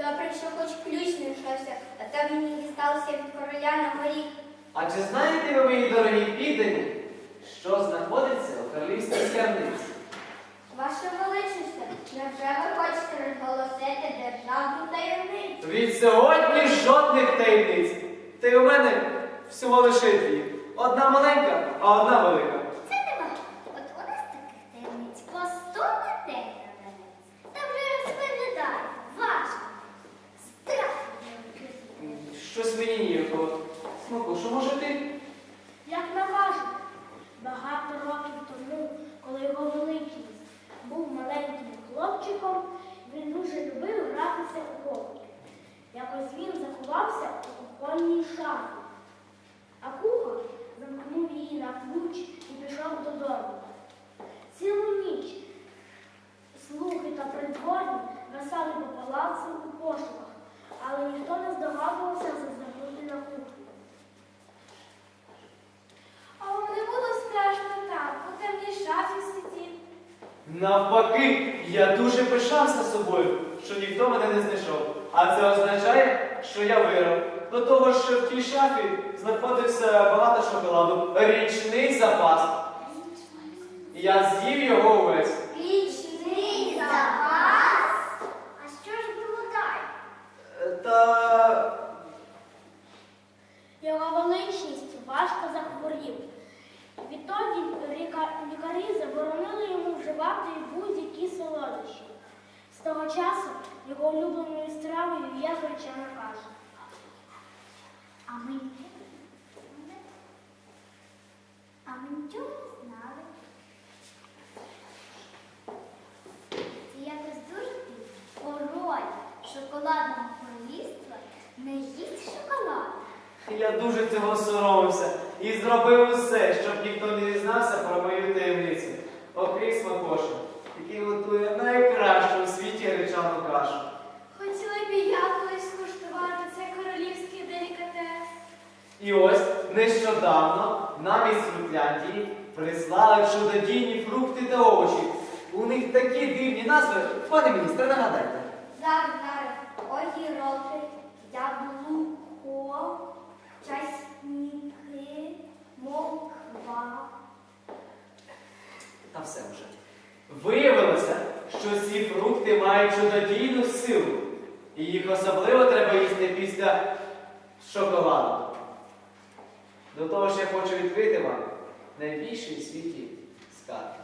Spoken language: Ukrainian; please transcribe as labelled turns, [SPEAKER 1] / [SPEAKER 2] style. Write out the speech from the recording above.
[SPEAKER 1] Добре, що хоч ключ знайшовся, а то мені дісталося від короля на горі.
[SPEAKER 2] А чи знаєте ви, мої дорогі піддані, що знаходиться у королівській скарбниці?
[SPEAKER 1] Ваше величність, невже ви хочете розголосити державну таємницю?
[SPEAKER 2] Від сьогодні жодних таємниць. Та й у мене всього лише дві. Одна маленька, а одна велика.
[SPEAKER 1] Це нема. От у нас таких таємниць по сто людей надається. Та вже розповідає. Важко. Страх не відкрити.
[SPEAKER 2] Щось мені ніякого. Смаку, що може ти?
[SPEAKER 3] Як наважно, багато років тому, коли його великість був маленьким хлопчиком, він дуже любив гратися у хокей. Якось він заховався у кухонній шафі, а кухар замкнув її на ключ і пішов додому. Цілу ніч слуги та придворні висали по палацу у пошуках, але ніхто не здогадувався зазирнути на кухню.
[SPEAKER 1] А вам не було страшно там, у темній шафі сидіти?
[SPEAKER 2] Навпаки, я дуже пишався собою, що ніхто мене не знайшов. А це означає, що я вироб. До того ж, в тій шафі знаходився багато шоколаду, річний запас. Я з'їв його увесь.
[SPEAKER 1] Річний запас? А що ж було далі?
[SPEAKER 2] Е, Та
[SPEAKER 3] Його важко захворів. Відтоді лікарі заборонили йому вживати будь-які солодощі. З того часу його улюбленою стравою є гречана каша.
[SPEAKER 1] А ми. А ми нічого не знали. Це якось дуже. Король шоколадного королівства не їсть шоколад.
[SPEAKER 2] Я дуже цього соромився і зробив усе, щоб ніхто не дізнався про мою таємницю. Окрім Смакоша, який готує найкращу у світі гречану кашу.
[SPEAKER 1] Хотіла б і я колись скуштувати цей королівський делікатес.
[SPEAKER 2] І ось нещодавно нам із Фрутляндії прислали чудодійні фрукти та овочі. У них такі дивні назви. Пане міністре, нагадайте.
[SPEAKER 1] Зараз, зараз. Огірки, яблуко,
[SPEAKER 2] Та все вже. Виявилося, що ці фрукти мають чудодійну силу. І їх особливо треба їсти після шоколаду. До того ж я хочу відкрити вам найбільший у світі скарб.